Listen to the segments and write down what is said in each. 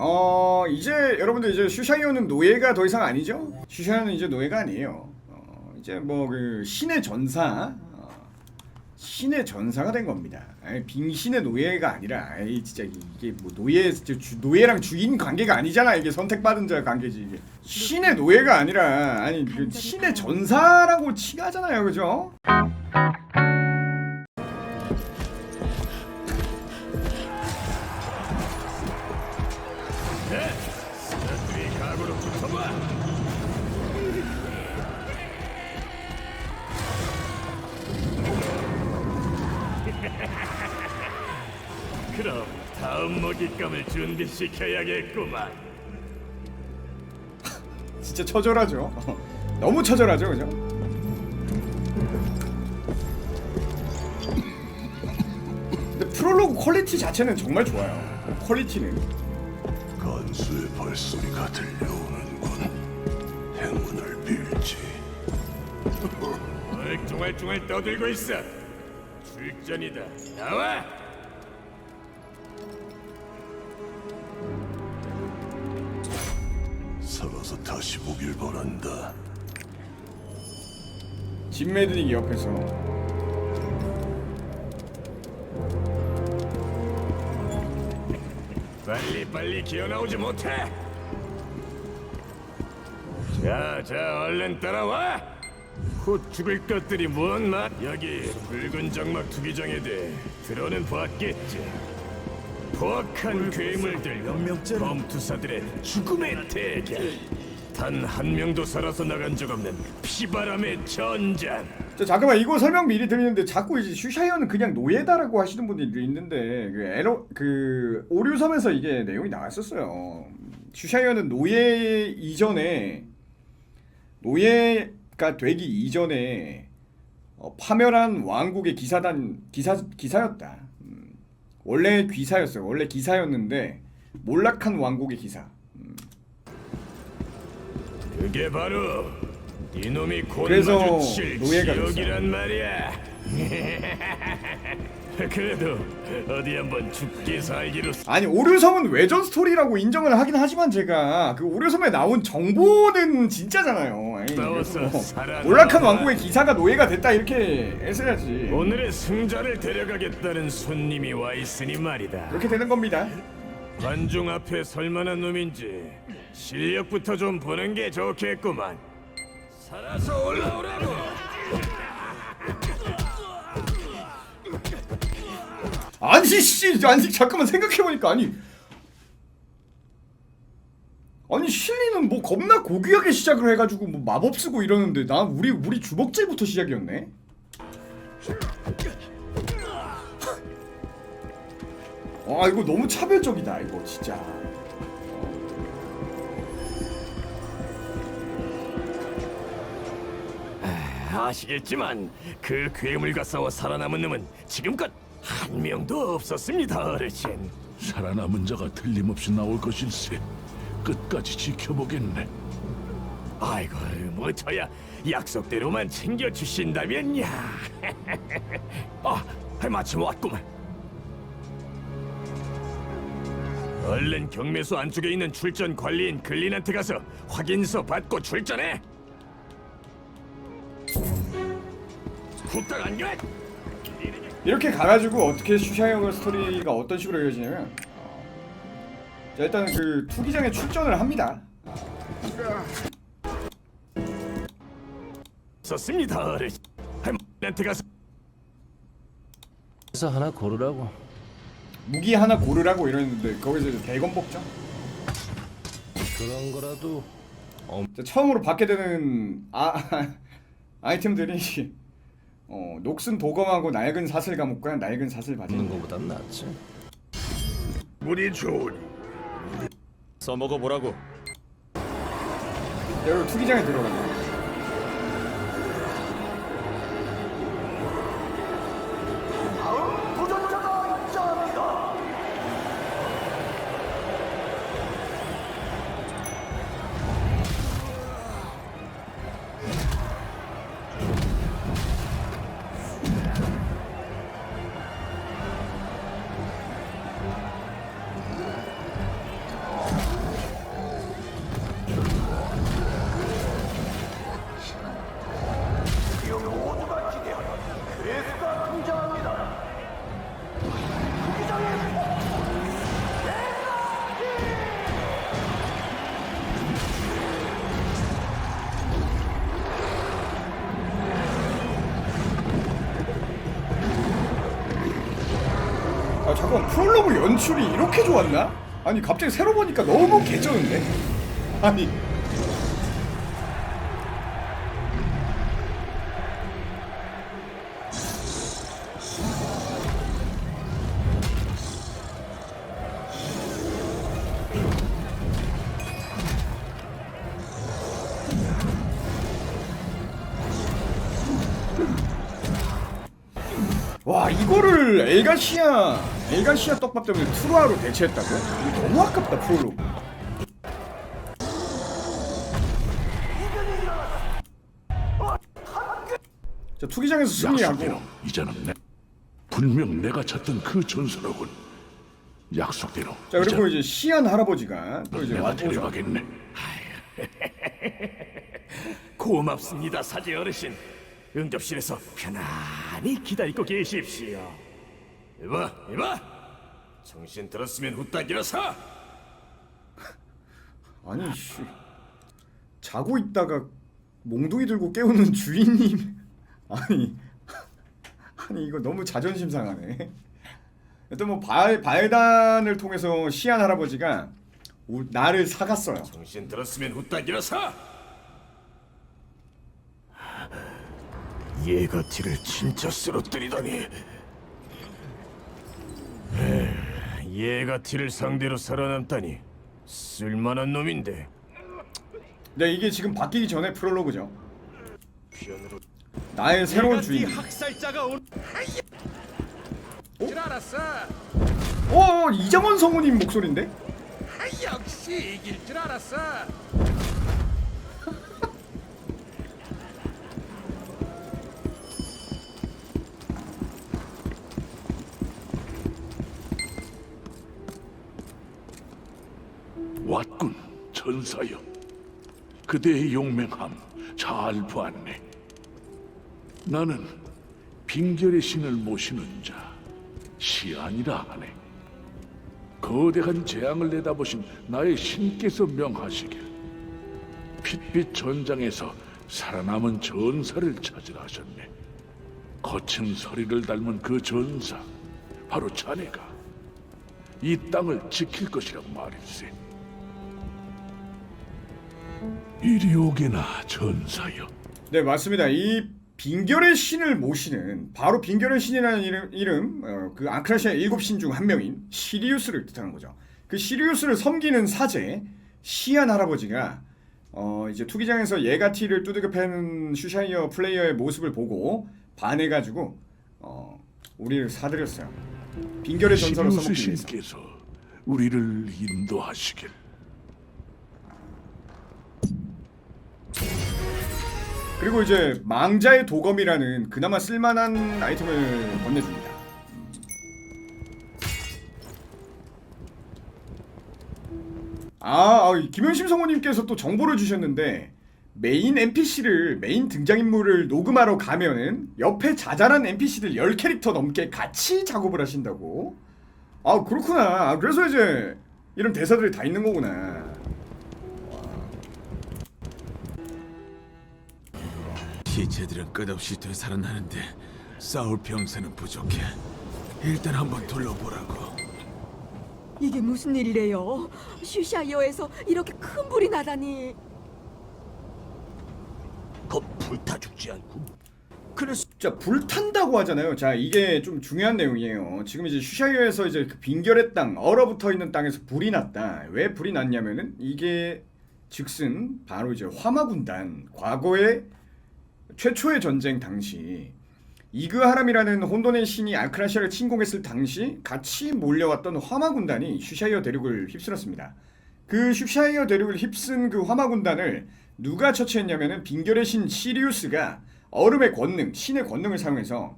어 이제 여러분들 이제 슈샤이오는 노예가 더 이상 아니죠? 슈샤이오는 이제 노예가 아니에요. 어, 이제 뭐 그 신의 전사, 어, 신의 전사가 된 겁니다. 아니, 빙신의 노예가 아니라, 아이 진짜 이게 뭐 노예 주, 노예랑 주인 관계가 아니잖아. 이게 선택받은 자 관계지 이게. 신의 노예가 아니라 아니 그 신의 전사라고 칭하잖아요, 그죠? 시켜야겠구만. 진짜 처절하죠. 너무 처절하죠, 그죠? 근데 프롤로그 퀄리티 자체는 정말 좋아요. 퀄리티는. 간수의 발소리가 들려오는군. 행운을 빌지. 얼뚱얼뚱을 떠들고 있어. 출전이다. 나와. 다시 보길 바란다. 짐 매드닉 옆에서 빨리 빨리 기어 나오지 못해. 자, 자, 얼른 따라와. 곧 죽을 것들이 뭔 맛? 여기 붉은 장막 투기장에 대해 들어는 봤겠지. 포악한 괴물들, 범투사들의 죽음의 대결. 단 한 명도 살아서 나간 적 없는 피바람의 전장. 자, 잠깐만 이거 설명 미리 드리는데 자꾸 이제 슈샤이어는 그냥 노예다라고 하시는 분들이 있는데 그 에로 그 오류섬에서 이게 내용이 나왔었어요. 슈샤이어는 노예 이전에 노예가 되기 이전에 어, 파멸한 왕국의 기사단 기사 기사였다. 음, 원래 귀사였어요. 원래 기사였는데 몰락한 왕국의 기사. 그게 바로 이놈이 곧 그래서 마주칠 노예가 지옥이란 말이야. 그래도 어디 한번 죽기 살기로 아니 오류섬은 외전 스토리라고 인정을 하긴 하지만 제가 그 오류섬에 나온 정보는 진짜잖아요. 에이, 싸워서 그래서 뭐 살아남아. 몰락한 왕국의 기사가 노예가 됐다 이렇게 했어야지. 오늘의 승자를 데려가겠다는 손님이 와 있으니 말이다. 그렇게 되는 겁니다. 관중 앞에 설만한 놈인지 실력부터 좀 보는 게 좋겠구만. 살아서 올라오라고. 아니 씨, 아니 잠깐만 생각해 보니까 아니 아니 실리는 뭐 겁나 고귀하게 시작을 해가지고 뭐 마법 쓰고 이러는데 나 우리 우리 주먹질부터 시작이었네. 아 이거 너무 차별적이다 이거 진짜. 아시겠지만 그 괴물과 싸워 살아남은 놈은 지금껏 한 명도 없었습니다, 어르신. 살아남은 자가 틀림없이 나올 것일세. 끝까지 지켜보겠네. 아이고, 뭐 저야 약속대로만 챙겨 주신다면야. 아, 마침 왔구만. 얼른 경매소 안쪽에 있는 출전 관리인 글린한테 가서 확인서 받고 출전해. 후딱 안 가? 이렇게 가가지고 어떻게 슈샤이어 스토리가 어떤 식으로 이어지냐면 어, 자, 일단 그 투기장에 출전을 합니다. 썼습니다, 어르신. 할머니한테 가서 그래서 하나 고르라고 무기 하나 고르라고 이러는데 거기서 이제 대검 뽑죠. 그런 거라도 자, 처음으로 받게 되는 아 아이템들이 어, 녹슨 도검하고 낡은 사슬 감옥과 낡은 사슬 바지. 없는 거보단 낫지 물이 좋으니 써먹어 보라고 여러분 투기장에 들어가요. 잠깐 프롤로그 연출이 이렇게 좋았나? 아니 갑자기 새로 보니까 너무 개쩌는데? 아니 와 이거를 엘가시아 엘가시아 떡밥 때문에 투루아로 대체했다고? 이거 너무 아깝다 프롤로그 자 투기장에서 승리하고 약속대로 이제는 내 분명 내가 찾던 그 전설하군. 약속대로 자 그리고 이제 시안 할아버지가 또 이제 내가 데려가겠네. 고맙습니다, 사제 어르신. 응접실에서 편안히 기다리고 계십시오. 이봐, 이봐. 정신 들었으면 후딱 일어서. 아니 씨 자고 있다가 몽둥이 들고 깨우는 주인님 아니 아니 이거 너무 자존심 상하네 일단 뭐 발, 발단을 통해서 시안 할아버지가 우- 나를 사갔어요 정신 들었으면 후딱 일어서. 얘가 티를 진짜 쓰러뜨리다니. 얘가 티를 상대로 살아남다니 쓸만한 놈인데. 네 이게 지금 바뀌기 전에 프롤로그죠 피언으로 나의 새로운 주인 학살자가 온. 줄 알았어. 어 이정원 성우님 목소리인데? 역시 이길 줄 알았어. 왔군 전사여. 그대의 용맹함 잘 보았네. 나는 빙결의 신을 모시는 자 시안이라 하네. 거대한 재앙을 내다보신 나의 신께서 명하시길 핏빛 전장에서 살아남은 전사를 찾으라 하셨네. 거친 서리를 닮은 그 전사 바로 자네가 이 땅을 지킬 것이라고 말일세. 이리 오게나 전사여. 네 맞습니다. 이 빙결의 신을 모시는 바로 빙결의 신이라는 이름, 이름 어, 그 아크라시아 일곱 신 중 한 명인 시리우스를 뜻하는 거죠. 그 시리우스를 섬기는 사제 시안 할아버지가 어, 이제 투기장에서 예가티를 두들겨 패는 슈샤이어 플레이어의 모습을 보고 반해가지고 어, 우리를 사들였어요. 빙결의 전설을 시리우스 써먹기 위해서. 신께서 우리를 인도하시길. 그리고 이제 망자의 도검이라는 그나마 쓸만한 아이템을 건네줍니다. 아, 아, 김현심 성우님께서 또 정보를 주셨는데 메인 NPC를 메인 등장인물을 녹음하러 가면은 옆에 자잘한 NPC들 10캐릭터 넘게 같이 작업을 하신다고. 아 그렇구나. 아, 그래서 이제 이런 대사들이 다 있는 거구나. 시체들은 끝없이 되살아나는데 싸울 병사는 부족해. 일단 한번 둘러보라고. 이게 무슨 일이래요? 슈샤이어에서 이렇게 큰 불이 나다니. 거 불타 죽지 않고. 그래서 자 불탄다고 하잖아요. 자 이게 좀 중요한 내용이에요. 지금 이제 슈샤이어에서 이제 그 빙결의 땅 얼어붙어 있는 땅에서 불이 났다. 왜 불이 났냐면은 이게 즉슨 바로 이제 화마군단 과거의 최초의 전쟁 당시 이그하람이라는 혼돈의 신이 아크라시아를 침공했을 당시 같이 몰려왔던 화마 군단이 슈샤이어 대륙을 휩쓸었습니다. 그 슈샤이어 대륙을 휩쓴 그 화마 군단을 누가 처치했냐면은 빙결의 신 시리우스가 얼음의 권능, 신의 권능을 사용해서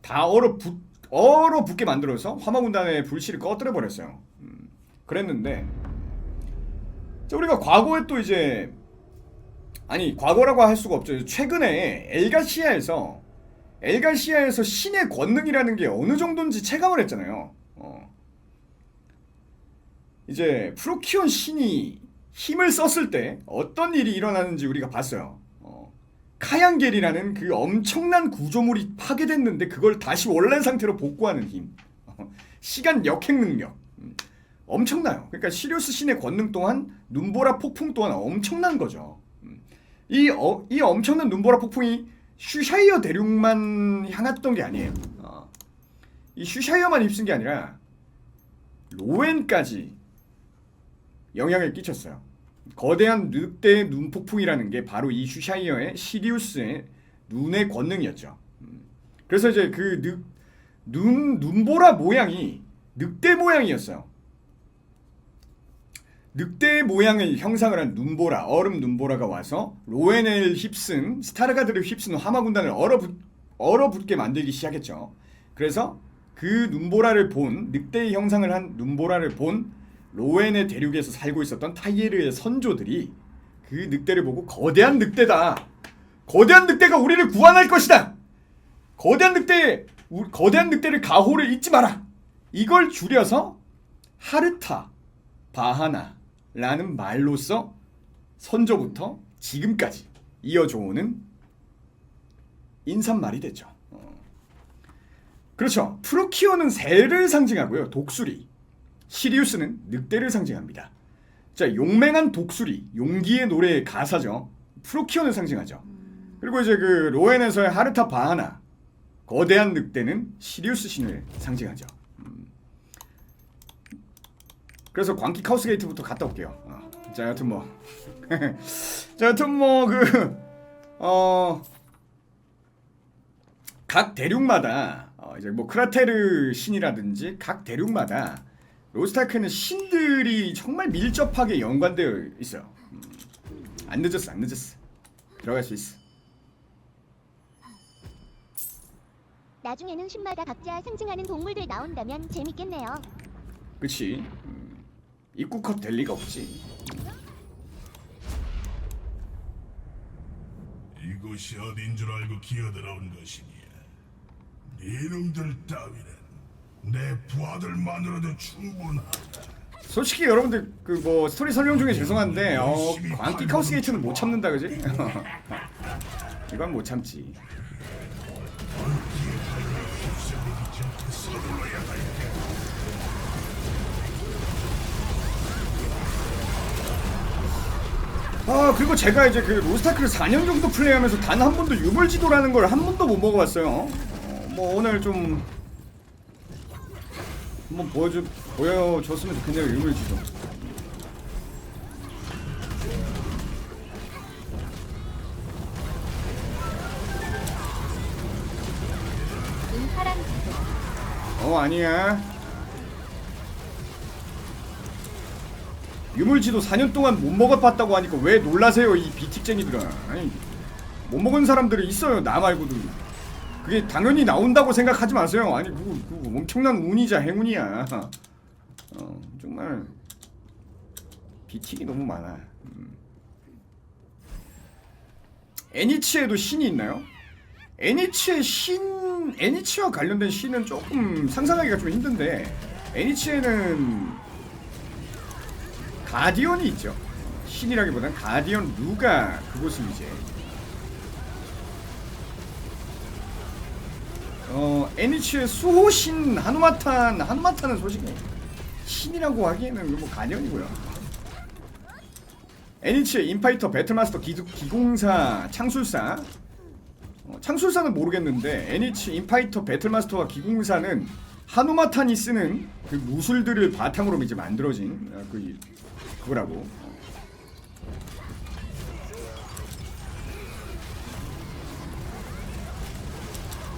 다 얼어 붙 얼어 붙게 만들어서 화마 군단의 불씨를 꺼뜨려 버렸어요. 음, 그랬는데 자, 우리가 과거에 또 이제 아니 과거라고 할 수가 없죠. 최근에 엘가시아에서 엘가시아에서 신의 권능이라는 게 어느 정도인지 체감을 했잖아요. 어. 이제 프로키온 신이 힘을 썼을 때 어떤 일이 일어나는지 우리가 봤어요. 어. 카양겔이라는 그 엄청난 구조물이 파괴됐는데 그걸 다시 원래 상태로 복구하는 힘. 어. 시간 역행 능력 음, 엄청나요. 그러니까 시리우스 신의 권능 또한 눈보라 폭풍 또한 엄청난 거죠. 음, 이, 어, 이 엄청난 눈보라 폭풍이 슈샤이어 대륙만 향했던 게 아니에요. 어, 이 슈샤이어만 입쓴 게 아니라 로엔까지 영향을 끼쳤어요. 거대한 늑대의 눈폭풍이라는 게 바로 이 슈샤이어의 시리우스의 눈의 권능이었죠. 음. 그래서 이제 그 늑, 눈, 눈보라 모양이 늑대 모양이었어요. 늑대 모양을 형상을 한 눈보라, 얼음 눈보라가 와서 로엔을 휩쓴 스타르가드를 휩쓴 화마 군단을 얼어붙, 얼어붙게 만들기 시작했죠. 그래서 그 눈보라를 본 늑대의 형상을 한 눈보라를 본 로엔의 대륙에서 살고 있었던 타이에르의 선조들이 그 늑대를 보고 거대한 늑대다. 거대한 늑대가 우리를 구원할 것이다. 거대한 늑대, 우- 거대한 늑대를 가호를 잊지 마라. 이걸 줄여서 하르타, 바하나 라는 말로써 선조부터 지금까지 이어져 오는 인사말이 됐죠. 어. 그렇죠. 프로키오는 새를 상징하고요. 독수리. 시리우스는 늑대를 상징합니다. 자, 용맹한 독수리, 용기의 노래의 가사죠. 프로키오는 상징하죠. 그리고 이제 그 로엔에서의 하르타 바하나, 거대한 늑대는 시리우스 신을 상징하죠. 음. 그래서 광기 카우스 게이트부터 갔다 올게요. 어. 자, 여튼 뭐, 자, 여튼 뭐그 어. 각 대륙마다 어 이제 뭐 크라테르 신이라든지 각 대륙마다 로스타크는 신들이 정말 밀접하게 연관되어 있어요. 음, 안 늦었어, 안 늦었어. 들어갈 수 있어. 나중에는 신마다 각자 상징하는 동물들 나온다면 재밌겠네요. 그치? 음, 입구 컷 될 리가 없지. 이곳이 어딘 줄 알고 기어들어온 것이냐? 이놈들 따위는 내 부하들만으로도 충분하다. 솔직히 여러분들 그 뭐 스토리 설명 중에 죄송한데 어 광기 카우스 게이트는 못 참는다 그지? 이건 못 참지. 아 그리고 제가 이제 그 로스타크를 4년 정도 플레이하면서 단 한 번도 유물지도라는 걸 한 번도 못 먹어봤어요. 어, 뭐 오늘 좀 한번 보여줘 보여줬으면 좋겠네요 유물지도. 어 아니야. 유물지도 4년 동안 못 먹어봤다고 하니까 왜 놀라세요 이 비틱쟁이들아. 아니 못 먹은 사람들이 있어요 나 말고도. 그게 당연히 나온다고 생각하지 마세요. 아니 그거, 그거 엄청난 운이자 행운이야. 어 정말 비틱이 너무 많아. 음. 애니치에도 신이 있나요? 애니치의 신, 애니치와 관련된 신은 조금 상상하기가 좀 힘든데 애니치에는 가디언이 있죠. 신이라기보단 가디언 루가 그곳을 이제 어 애니치의 수호신 하누마탄 하누마탄은 솔직히 신이라고 하기에는 뭐 가디언이고요. 애니치의 인파이터 배틀마스터 기두, 기공사 창술사 어, 창술사는 모르겠는데 NH 인파이터 배틀마스터와 기공사는 하누마탄이 쓰는 그 무술들을 바탕으로 이제 만들어진 어, 그 그거라고.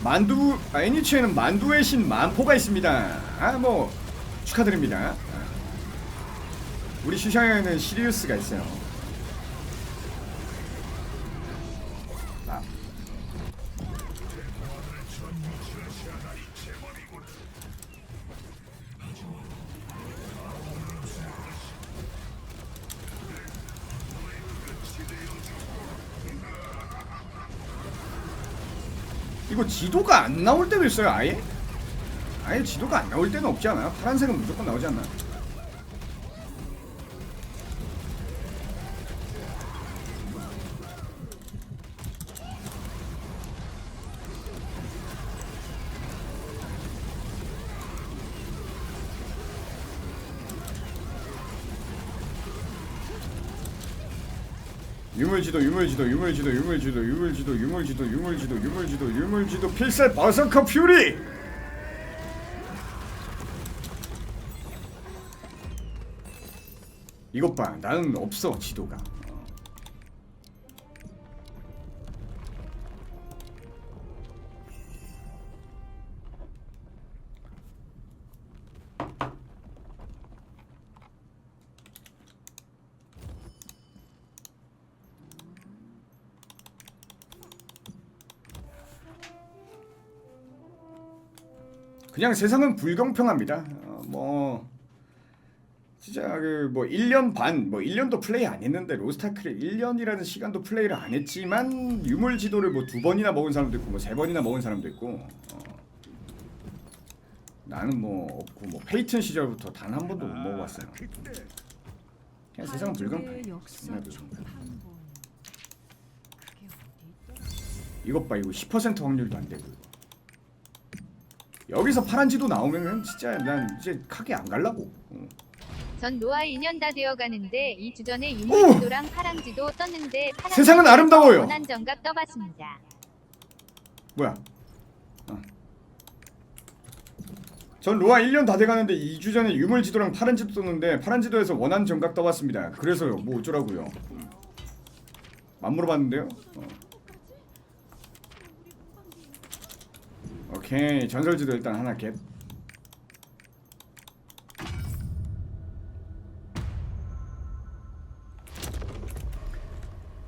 만두 아, NH에는 만두의 신 만포가 있습니다. 아 뭐 축하드립니다. 아. 우리 슈샤에는 시리우스가 있어요. 이거 지도가 안 나올 때도 있어요 아예? 아예 지도가 안 나올 때는 없지 않아요? 파란색은 무조건 나오지 않나? 유물지도 유물지도 유물지도 유물지도 유물지도 유물지도 유물지도 유물지도 유물지도 필살 버서커 퓨리! 이것 봐 나는 없어 지도가 그냥 세상은 불공평합니다. 어, 뭐 진짜 그 뭐 1년 반, 뭐 1년도 플레이 안 했는데 로스타크를 1년이라는 시간도 플레이를 안 했지만 유물 지도를 뭐 두 번이나 먹은 사람도 있고 뭐 세 번이나 먹은 사람도 있고 어. 나는 뭐 없고 뭐 페이튼 시절부터 단 한 번도 못 먹어봤어요. 그냥 세상은 불공평해. 정말. 이것 봐 이거 10% 확률도 안 되고. 여기서 파란 지도 나오면은 진짜 난 이제 카게 안 갈라고. 어. 전 노아 2년 다 되어 가는데 2주 전에 오! 유물지도랑 파랑지도 떴는데 파랑지도 세상은 아름다워요. 원한 정각 떠봤습니다. 뭐야? 어. 전 로아 1년 다 돼가는데 2주 전에 유물 지도랑 파란 지도 떴는데 파란 지도에서 원한 정각 떠봤습니다. 그래서요. 뭐 어쩌라고요? 맘물어 봤는데요. 어. 오케이 전설 지도 일단 하나 겟.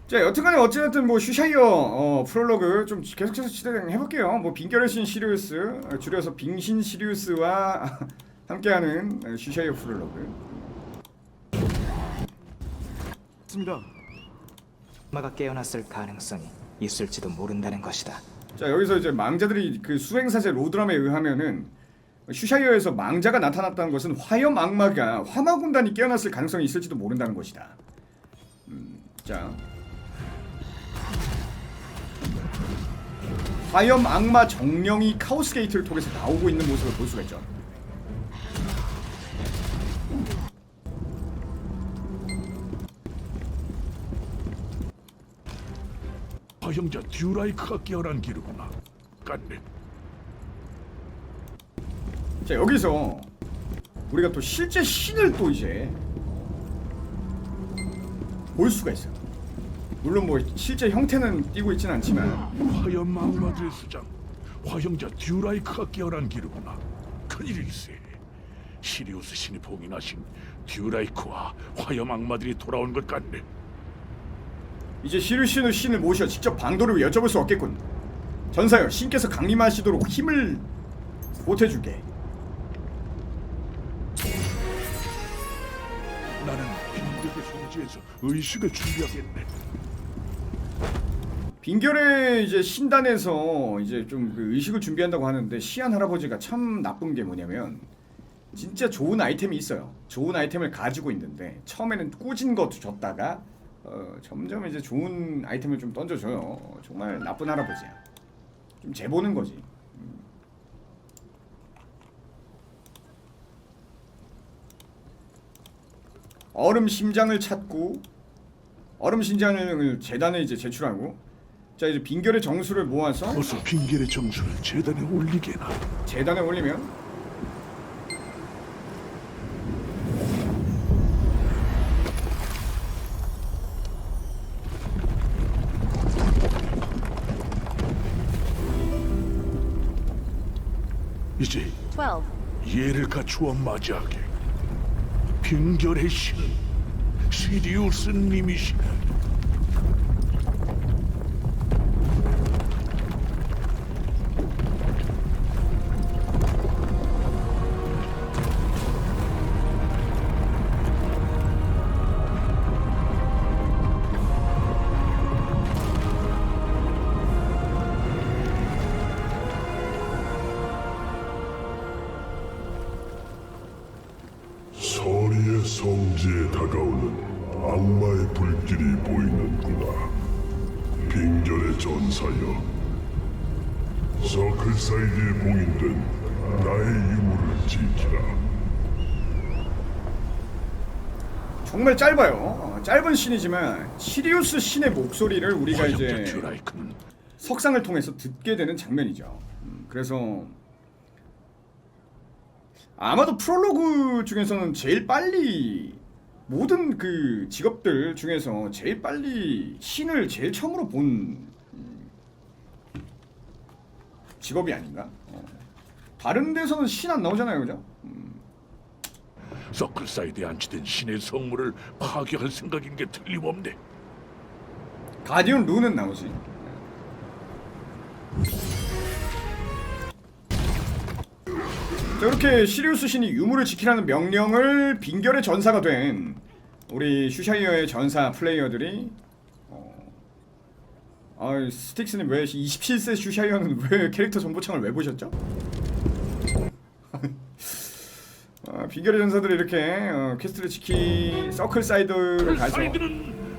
자 여튼간에 어찌됐든 뭐 슈샤이어 어, 프롤로그 좀 계속해서 진행해볼게요 뭐 빙결의 신 시리우스 어, 줄여서 빙신 시리우스와 함께하는 어, 슈샤이어 프롤로그 맞습니다. 마가 깨어났을 가능성이 있을지도 모른다는 것이다. 자 여기서 이제 망자들이 그 수행사제 로드람에 의하면은 슈샤이어에서 망자가 나타났다는 것은 화염 악마가 화마 군단이 깨어났을 가능성이 있을지도 모른다는 것이다. 음, 자. 화염 악마 정령이 카오스 게이트를 통해서 나오고 있는 모습을 볼 수가 있죠 화형자 듀라이크가 깨어난 기르구나. 깐네. 자 여기서 우리가 또 실제 신을 또 이제 볼 수가 있어요. 물론 뭐 실제 형태는 띄고 있진 않지만 화염 악마들의 수장 화형자 듀라이크가 깨어난 기르구나. 큰일일세. 시리우스 신이 봉인하신 듀라이크와 화염 악마들이 돌아온 것 같네. 이제 시르시누 신을 모셔 직접 방도를 여쭤볼 수 없겠군. 전사여 신께서 강림하시도록 힘을 보태주게. 나는 빈대의 성지에서 의식을 준비하겠네. 빈결의 이제 신단에서 이제 좀그 의식을 준비한다고 하는데 시안 할아버지가 참 나쁜 게 뭐냐면 진짜 좋은 아이템이 있어요. 좋은 아이템을 가지고 있는데 처음에는 꾸진 것도 줬다가 어, 점점 이제 좋은 아이템을 좀 던져줘요. 정말 나쁜 할아버지야. 좀 재보는 거지. 음. 얼음 심장을 찾고 얼음 심장을 재단에 이제 제출하고 자 이제 빈결의 정수를 모아서 어서 빈결의 정수를 재단에 올리게나. 재단에 올리면 12. 예를 갖추어 맞이하게. 빈결의 신은 시리우스 님이시네. 다가오는 악마의 불길이 보이는구나. 빙결의 전사여. 서클 사이드에 봉인된 나의 유물을 지키라. 정말 짧아요. 어, 짧은 신이지만 시리우스 신의 목소리를 우리가 이제 석상을 통해서 듣게 되는 장면이죠. 음, 그래서 아마도 프롤로그 중에서는 제일 빨리 모든 그 직업들 중에서 제일 빨리 신을 제일 처음으로 본 음, 직업이 아닌가? 어. 다른 데서는 신 안 나오잖아요, 그죠? 음, 서클 사이드에 안치된 신의 성물을 파괴할 생각인 게 틀림없네. 가디언 루는 나오지. 자, 이렇게 시리우스 신이 유물을 지키라는 명령을 빙결의 전사가 된 우리 슈샤이어의 전사 플레이어들이 어... 아, 스틱스님 왜 27세 슈샤이어는 왜 캐릭터 정보창을 왜 보셨죠? 아, 빙결의 전사들이 이렇게 어, 퀘스트를 지키 서클 사이드를 서클 가서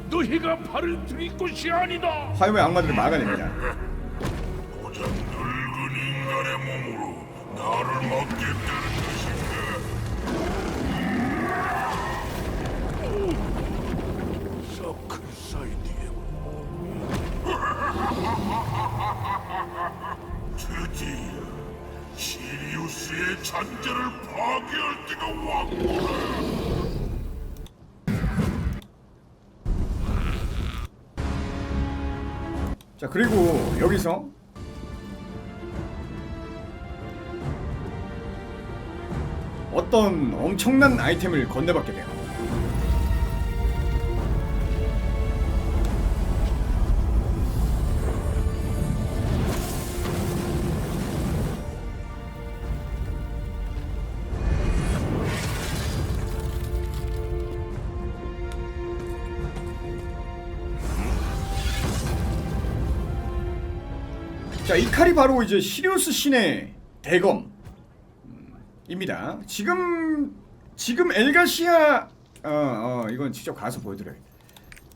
너희가 발을 들일 곳이 아니다. 화염의 악마들을 막아냅니다. 자 그리고 여기서 어떤 엄청난 아이템을 건네받게 돼요. 자, 이 칼이 바로 이제 시리우스 신의 대검입니다. 지금 지금 엘가시아 어, 어 이건 직접 가서 보여드려야겠다.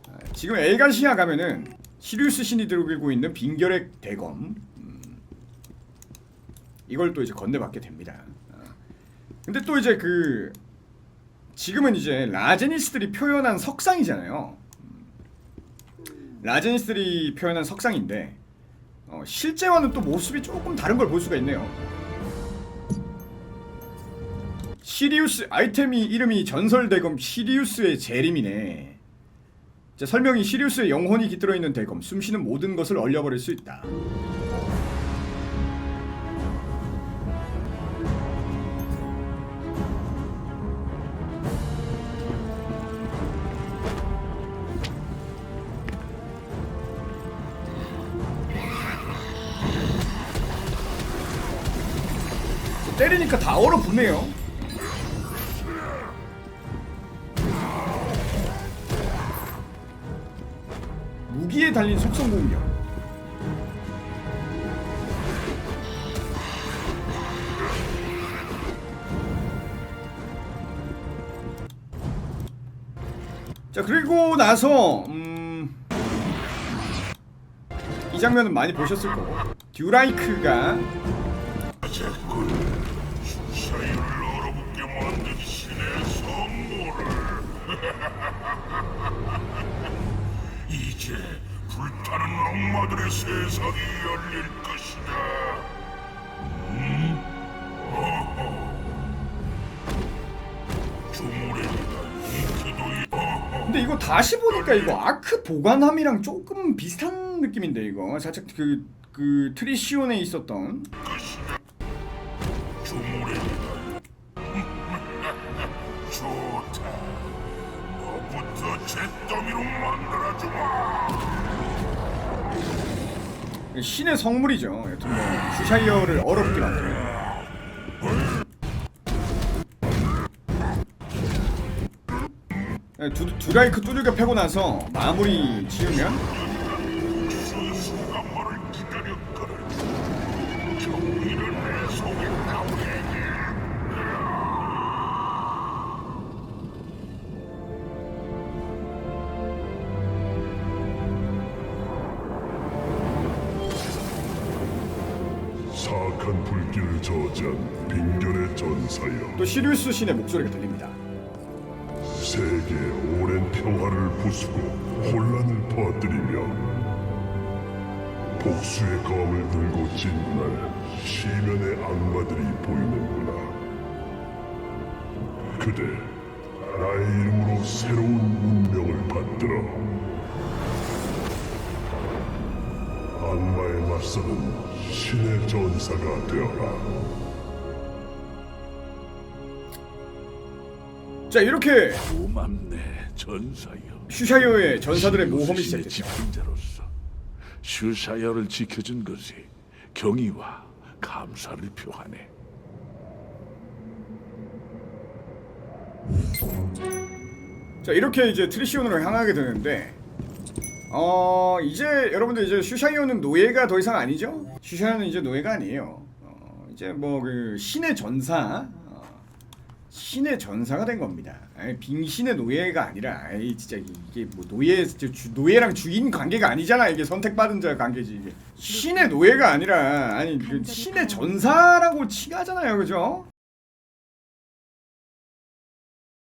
아, 지금 엘가시아 가면은 시리우스 신이 들고 있는 빙결의 대검 음, 이걸 또 이제 건네받게 됩니다. 아, 근데 또 이제 그 지금은 이제 라제니스들이 표현한 석상이잖아요. 음, 라제니스들이 표현한 석상인데 어, 실제와는 또 모습이 조금 다른 걸 볼 수가 있네요. 시리우스 아이템이 이름이 전설 대검 시리우스의 재림이네. 자, 설명이 시리우스의 영혼이 깃들어 있는 대검, 숨쉬는 모든 것을 얼려버릴 수 있다. 때리니까 다 얼어붙네요. 무기에 달린 속성 공격. 자 그리고 나서 음... 이 장면은 많이 보셨을 거고 듀라이크가 이제 불타는 악마들의 세상이 열릴 것이다. 음? 어허 주물입니다 이크도이. 어허 근데 이거 다시 보니까 이거 아크 보관함이랑 조금 비슷한 느낌인데 이거. 살짝 그, 그 트리시온에 있었던 신의 성물이죠. 여튼 뭐 슈샤이어를 얼어붙게 만드는. 네, 두, 두라이크 두들겨 패고 나서 마무리 지으면 또 시리우스 신의 목소리가 들립니다 세계의 오랜 평 평화를 부수고 혼란을 퍼뜨리며 복수의 검을 들고 진군할 시면의 악마들이 보이는구나. 그대 나의 이름으로 새로운 운명을 받들어 악마에 맞서는 신의 전사가 되어라. 자 이렇게 고맙네 전사여. 슈샤이어의 전사들의 모험이 신의 시작됐죠. 집행자로서 슈샤이어를 지켜준 것이 경의와 감사를 표하네. 자 이렇게 이제 트리시온으로 향하게 되는데 어 이제 여러분들 이제 슈샤이오는 노예가 더 이상 아니죠? 슈샤이오는 이제 노예가 아니에요. 어, 이제 뭐 그 신의 전사, 어, 신의 전사가 된 겁니다. 아니, 빙신의 노예가 아니라, 아이 진짜 이게 뭐 노예 주, 노예랑 주인 관계가 아니잖아. 이게 선택받은 자 관계지 이게. 신의 노예가 아니라 아니 그 신의 전사라고 칭하잖아요, 그죠?